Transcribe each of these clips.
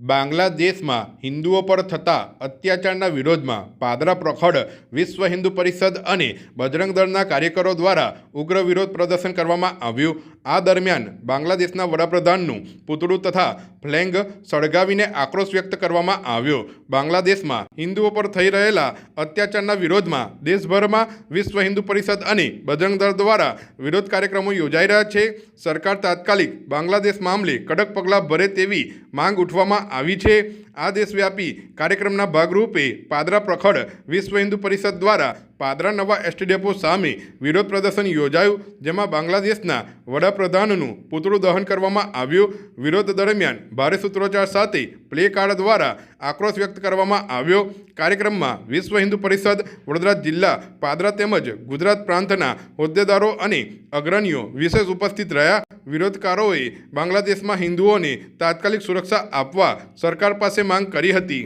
બાંગ્લાદેશમાં હિન્દુઓ પર થતા અત્યાચારના વિરોધમાં પાદરા પ્રખડ વિશ્વ હિન્દુ પરિષદ અને બજરંગ દળના કાર્યકરો દ્વારા ઉગ્ર વિરોધ પ્રદર્શન કરવામાં આવ્યું. આ દરમિયાન બાંગ્લાદેશના વડાપ્રધાનનું પૂતળું તથા ફ્લેંગ સળગાવીને આક્રોશ વ્યક્ત કરવામાં આવ્યો. બાંગ્લાદેશમાં હિન્દુઓ પર થઈ રહેલા અત્યાચારના વિરોધમાં દેશભરમાં વિશ્વ હિન્દુ પરિષદ અને બજરંગ દ્વારા વિરોધ કાર્યક્રમો યોજાઈ રહ્યા છે. સરકાર તાત્કાલિક બાંગ્લાદેશ મામલે કડક પગલાં ભરે તેવી માંગ ઉઠવામાં આવી છે. આ દેશવ્યાપી કાર્યક્રમના ભાગરૂપે પાદરા પ્રખડ વિશ્વ હિન્દુ પરિષદ દ્વારા પાદરા નવા એસટી ડેપો સામે વિરોધ પ્રદર્શન યોજાયું, જેમાં બાંગ્લાદેશના વડાપ્રધાનનું પૂતળું દહન કરવામાં આવ્યું. વિરોધ દરમિયાન ભારે સૂત્રોચ્ચાર સાથે પ્લે કાર્ડ દ્વારા આક્રોશ વ્યક્ત કરવામાં આવ્યો. કાર્યક્રમમાં વિશ્વ હિન્દુ પરિષદ, વડોદરા જિલ્લા, પાદરા તેમજ ગુજરાત પ્રાંતના હોદ્દેદારો અને અગ્રણીઓ વિશેષ ઉપસ્થિત રહ્યા. વિરોધકારોએ બાંગ્લાદેશમાં હિન્દુઓને તાત્કાલિક સુરક્ષા આપવા સરકાર પાસે માંગ કરી હતી.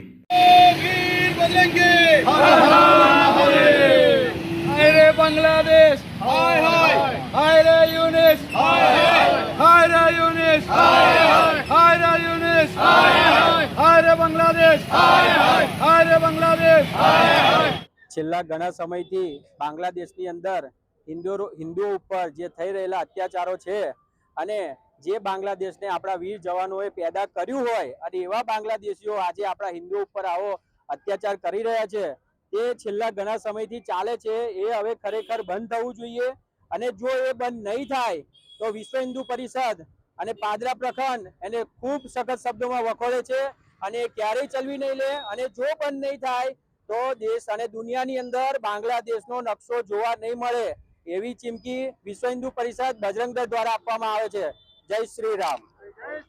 বাংলাদেশ হায় হায় হায় রে ইউনিস হায় হায় রে ইউনিস হায় রে ইউনিস হায় রে બાંગ્લાદેશ. હાય રે બાંગ્લાદેશ. છેલ્લા ઘણા સમયથી બાંગ્લાદેશની અંદર હિન્દુઓ હિન્દુઓ ઉપર જે થઈ રહેલા અત્યાચારો છે અને જે બાંગ્લાદેશને આપણા વીર જવાનોએ પેદા કર્યું હોય અને એવા બાંગ્લાદેશીઓ આજે આપણા હિન્દુઓ ઉપર આવો અત્યાચાર કરી રહ્યા છે તે છેલ્લા ઘણા સમયથી ચાલે છે, એ હવે ખરેખર બંધ થવું જોઈએ. અને જો એ બંધ નહીં થાય, તો વિશ્વ હિન્દુ પરિષદ અને પાદરા પ્રખંડ એને ખૂબ સખત શબ્દોમાં વખોડે છે અને ક્યારેય ચલવી નહીં લે. અને જો બંધ નહીં થાય, તો દેશ અને દુનિયાની અંદર બાંગ્લાદેશનો નકશો જોવા નહીં મળે એવી ચીમકી વિશ્વ હિન્દુ પરિષદ બજરંગ દ્વારા આપવામાં આવે છે. જય શ્રી રામ.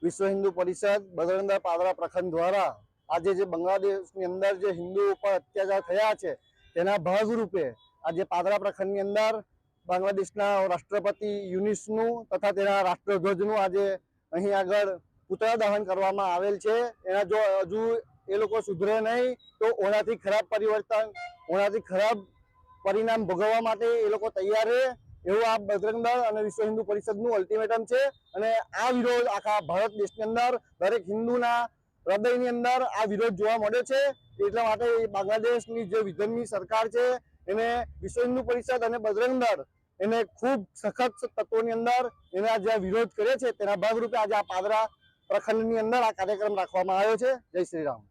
વિશ્વ હિન્દુ પરિષદ બજરંગદર પાદરા પ્રખંડ દ્વારા આજે જે બાંગ્લાદેશની અંદર જે હિન્દુ ઉપર અત્યાચાર થયા છે, તેના ભાગરૂપે આજે પાદરા પ્રખંડની અંદર બાંગ્લાદેશના રાષ્ટ્રપતિ યુનિસનું તથા તેના રાષ્ટ્રધ્વજનું આજે અહીં આગળ પુતળા દહન કરવામાં આવેલ છે. એના જો હજુ એ લોકો સુધરે નહીં, તો ઓનાથી ખરાબ પરિવર્તન, ઓનાથી ખરાબ પરિણામ ભોગવવા માટે એ લોકો તૈયાર રહે એવું આ બજરંગ દળ અને વિશ્વ હિન્દુ પરિષદનું અલ્ટિમેટમ છે. અને આ વિરોધ આખા ભારત દેશની અંદર દરેક હિન્દુના હૃદયની અંદર આ વિરોધ જોવા મળે છે. એટલા માટે બાંગ્લાદેશની જે વિધનની સરકાર છે, એને વિશ્વ હિન્દુ પરિષદ અને બજરંગ દળ એને ખૂબ સખત તત્વોની અંદર એને આજે વિરોધ કરે છે, તેના ભાગરૂપે આજે આ પાદરા પ્રખંડની અંદર આ કાર્યક્રમ રાખવામાં આવ્યો છે. જય શ્રી રામ.